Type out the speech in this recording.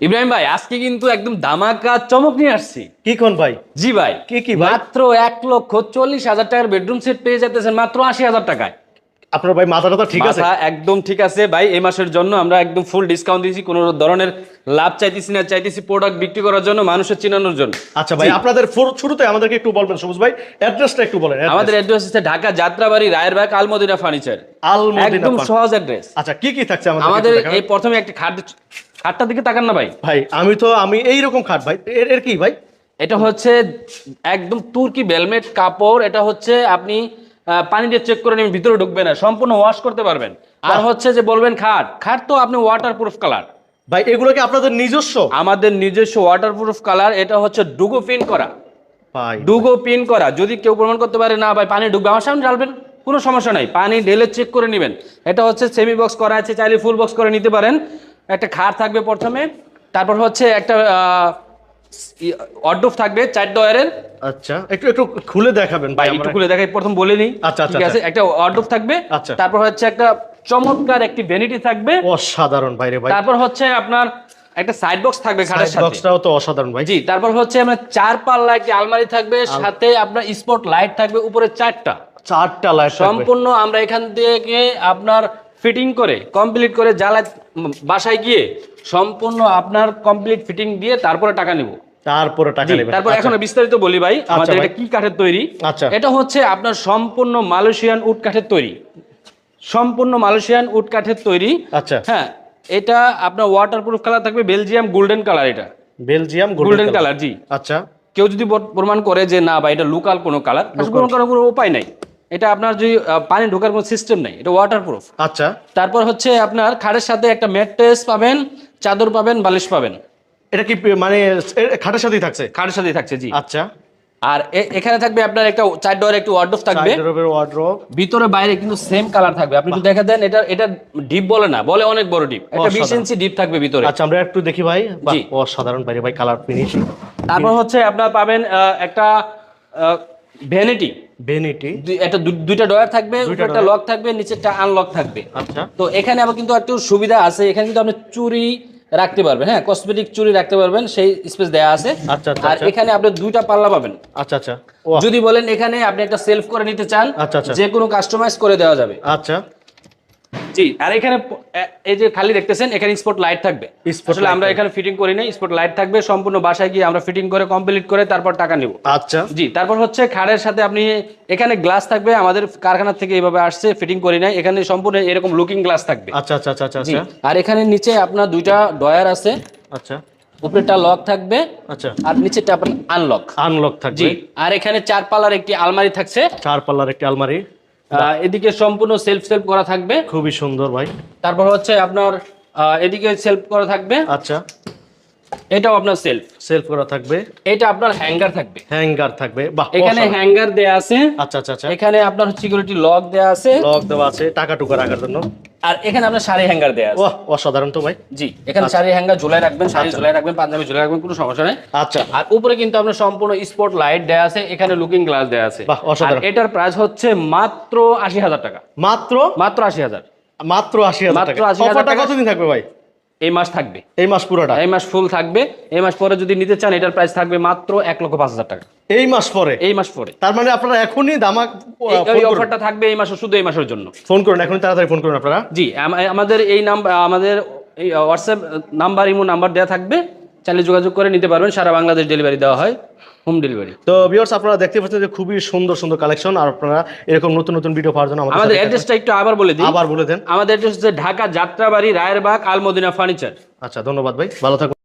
ইব্রাহিম ভাই আজকে কিন্তু একদম দামাকা চমক নিয়ে আসছি। কি কোন ভাই? জি ভাই কি কি মাত্র এক লক্ষ চল্লিশ হাজার টাকার বেডরুম সেট পেয়ে যেতেছেন মাত্র আশি হাজার টাকায়। আপনার ভাই মাথাটা তো ঠিক আছে? একদম ঠিক আছে ভাই এই মাসের জন্য আমরা একদম ফুল ডিসকাউন্ট দিয়েছি কোনো ধরনের লাভ চাইতেছি না চাইতেছি প্রোডাক্ট বিক্রি করার জন্য মানুষের চিনানোর জন্য। আচ্ছা ভাই আপনাদের শুরুতে আমাদেরকে একটু বলবেন সবুজ ভাই অ্যাড্রেসটা একটু বলেন আমাদের অ্যাড্রেস হচ্ছে ঢাকা যাত্রাবাড়ি রায়েরবাগ আলমদিনা ফার্নিচার আলমদিনা একদম সহজ অ্যাড্রেস আচ্ছা কি কি থাকছে আমাদের আমাদের। এই প্রথমে একটি খাট খাটটার দিকে তাকান না ভাই। ভাই আমি তো আমি এই রকম খাট ভাই এর কি ভাই? এটা হচ্ছে একদম তুর্কি বেলমেট কাপড় এটা হচ্ছে আপনি পানি দিয়ে চেক করে নেবেন ভিতরে ঢুকবে না সম্পূর্ণ ওয়াশ করতে পারবেন। আর হচ্ছে যে বলবেন খাট খাট তো আপনি ওয়াটার প্রুফ কালার ভাই এগুলো কি আপনাদের নিজস্ব? আমাদের নিজস্ব ওয়াটার প্রুফ কালার এটা হচ্ছে ডুগো পিন করা। ভাই। ডুগো পিন করা। যদি কেউ প্রমাণ করতে পারে না ভাই পানি ঢুকবে আমার সামনে ঢালবেন কোনো সমস্যা নাই। পানি ঢেলে চেক করে নেবেন। এটা হচ্ছে সেমি বক্স করা আছে চাইলে ফুল বক্স করে নিতে পারেন। একটা খাট থাকবে প্রথমে তারপর হচ্ছে একটা অড্ডুফ থাকবে চার ডয়ারের আচ্ছা একটু একটু খুলে দেখাবেন ভাই একটু খুলে দেখাই প্রথম বলে নিই। আচ্ছা, আচ্ছা, ঠিক আছে একটা অড্ডুফ থাকবে। আচ্ছা। তারপর হচ্ছে একটা চমৎকার একটি ভ্যানিটি থাকবে। অসাধারণ ভাই রে ভাই। তারপর হচ্ছে আপনার একটা সাইড বক্স থাকবে খাটের সাথে। বক্সটাও তো অসাধারণ ভাই। জি তারপর হচ্ছে আপনার চার পাল্লা একটি আলমারি থাকবে সাথে আপনার স্পট লাইট থাকবে উপরে চারটা। চারটা লাইট সম্পূর্ণ আমরা এখান থেকে আপনার ফিটিং করে কমপ্লিট করে জ্বালা বাসায় গিয়ে সম্পূর্ণ আপনার কমপ্লিট ফিটিং দিয়ে তারপরে টাকা নিব। তারপরে টাকা নেবেন। তারপর এখন বিস্তারিত বলি ভাই আমাদের এটা কি কাঠের তৈরি? আচ্ছা। এটা হচ্ছে আপনার সম্পূর্ণ মালয়েশিয়ান উড কাঠের তৈরি। সম্পূর্ণ মালয়েশিয়ান উড কাঠের তৈরি। আচ্ছা। হ্যাঁ এটা আপনার ওয়াটারপ্রুফ কালার থাকবে বেলজিয়াম গোল্ডেন কালার এটা। বেলজিয়াম গোল্ডেন কালার জি। আচ্ছা। কেউ যদি প্রমাণ করে যে না বা এটা লোকাল কোনো কালার প্রমাণ করার কোনো উপায় নাই। এটা আপনার যদি পানি ঢোকার কোনো সিস্টেম নেই এটা ওয়াটারপ্রুফ আচ্ছা। তারপর হচ্ছে আপনার খাটের সাথে একটা ম্যাট্রেস পাবেন চাদর পাবেন বালিশ পাবেন। এটা কি মানে খাটের সাথেই থাকছে? খাটের সাথে থাকছে জি। আচ্ছা। আর এখানে থাকবে আপনার একটা চার ডোর একটু ওয়ার্ডরোব থাকবে। ওয়ার্ড্রোব ভিতরে বাইরে কিন্তু সেম কালার থাকবে। আপনি একটু দেখা দেন এটা এটা ডিপ বলে না বলে অনেক বড় ডিপ একটা বিশ অসাধারণ। ইঞ্চি ডিপ থাকবে ভিতরে। আচ্ছা আমরা একটু দেখি ভাই। অসাধারণ ভাই রে ভাই কালার ফিনিশিং তারপর হচ্ছে আপনার পাবেন একটা ভ্যানিটি বেনিটি একটা দুইটা ডয়ার থাকবে একটা লক থাকবে নিচে একটা আনলক থাকবে। আচ্ছা। তো এখানে আবার কিন্তু একটু সুবিধা আছে। এখানে কিন্তু আপনি চুরি রাখতে পারবেন হ্যাঁ কসমেটিক চুরি রাখতে পারবেন সেই স্পেস দেয়া আছে। আচ্ছা, আচ্ছা, আর আচ্ছা। এখানে আপনি দুইটা পাল্লা পাবেন। আচ্ছা আচ্ছা। যদি বলেন এখানে আপনি একটা সেলফ করে নিতে চান। যে কোনো কাস্টমাইজ করে দেওয়া যাবে। আচ্ছা। জি আর এখানে এই যে খালি দেখতেছেন এখানে স্পট লাইট থাকবে। আসলে আমরা এখানে ফিটিং করি না স্পট লাইট থাকবে সম্পূর্ণ বাসায় গিয়ে আমরা ফিটিং করে কমপ্লিট করে তারপর টাকা নিব। আচ্ছা। জি তারপর হচ্ছে খাড়ের সাথে আপনি এখানে গ্লাস থাকবে আমাদের কারখানা থেকে এইভাবে আসছে ফিটিং করি নাই এখানে সম্পূর্ণ এরকম লুকিং গ্লাস থাকবে। আচ্ছা আচ্ছা আচ্ছা আচ্ছা। আর এখানে নিচে আপনার দুইটা ডয়ার আছে। আচ্ছা। উপরেটা লক থাকবে আচ্ছা। আর নিচেটা আপনার আনলক আনলক থাকবে। আর এখানে চার পাল্লার একটি আলমারি থাকছে। চার পাল্লার একটি আলমারি। এদিকে সম্পূর্ণ সেলফ সেলফ করা থাকবে। খুবই সুন্দর ভাই। তারপর হচ্ছে আপনার এদিকে সেলফ করা থাকবে। আচ্ছা। এটাও আপনার সেলফ সেলফ করা থাকবে। এটা আপনার হ্যাঙ্গার থাকবে। হ্যাঙ্গার থাকবে। বাহ এখানে হ্যাঙ্গার দেয়া আছে। আচ্ছা আচ্ছা আচ্ছা। এখানে আপনার সিকিউরিটি লক দেয়া আছে। লক দেওয়া আছে টাকা টুকা রাখার জন্য। আর এখানে আপনার শাড়ি হ্যাঙ্গার দেয়া আছে। অসাধারণ তো ভাই। জি এখানে শাড়ি হ্যাঙ্গার ঝুলাই রাখবেন শাড়ি ঝুলাই রাখবেন পাঞ্জাবি ঝুলাই রাখবেন কোনো সমস্যা নেই। আচ্ছা। আর উপরে কিন্তু আপনার সম্পূর্ণ স্পট লাইট দেয়া আছে এখানে লুকিং গ্লাস দেয়া আছে। অসাধারণ। এটার প্রাইস হচ্ছে মাত্র আশি হাজার টাকা। মাত্র? মাত্র আশি হাজার। মাত্র আশি হাজার মাত্র টাকা। 80,000 টাকা। কতদিন থাকবে ভাই? এই মাস থাকবে। এই মাস পুরোটা? এই মাস ফুল থাকবে। এই মাস পরে যদি নিতে চান এটার প্রাইস থাকবে মাত্র এক লক্ষ পাঁচ হাজার টাকা। এই মাস পরে। এই মাস পরে। তার মানে আপনারা এখনই দামাক এই- অফারটা থাকবে এই মাসে শুধু এই মাসের জন্য। ফোন করুন এখনই তাড়াতাড়ি ফোন করুন আপনারা। জি আমাদের এই নাম্বার আমাদের এই হোয়াটসঅ্যাপ নাম্বার ইমো নাম্বার দেওয়া থাকবে। চাইলে যোগাযোগ করে নিতে পারবেন সারা বাংলাদেশ ডেলিভারি দেওয়া হয় হোম ডেলিভারি তো ভিউয়ার্স আপনারা দেখতে পাচ্ছেন যে খুবই সুন্দর সুন্দর কালেকশন আর আপনারা এরকম নতুন নতুন ভিডিও পাওয়ার জন্য আমাদের আমাদের অ্যাড্রেসটা একটু আবার বলে দিই। আবার বলে দেন। আমাদের অ্যাড্রেস হচ্ছে ঢাকা যাত্রাবাড়ি রায়েরবাগ আলমদিনা ফার্নিচার আচ্ছা ধন্যবাদ ভাই ভালো থাকুন।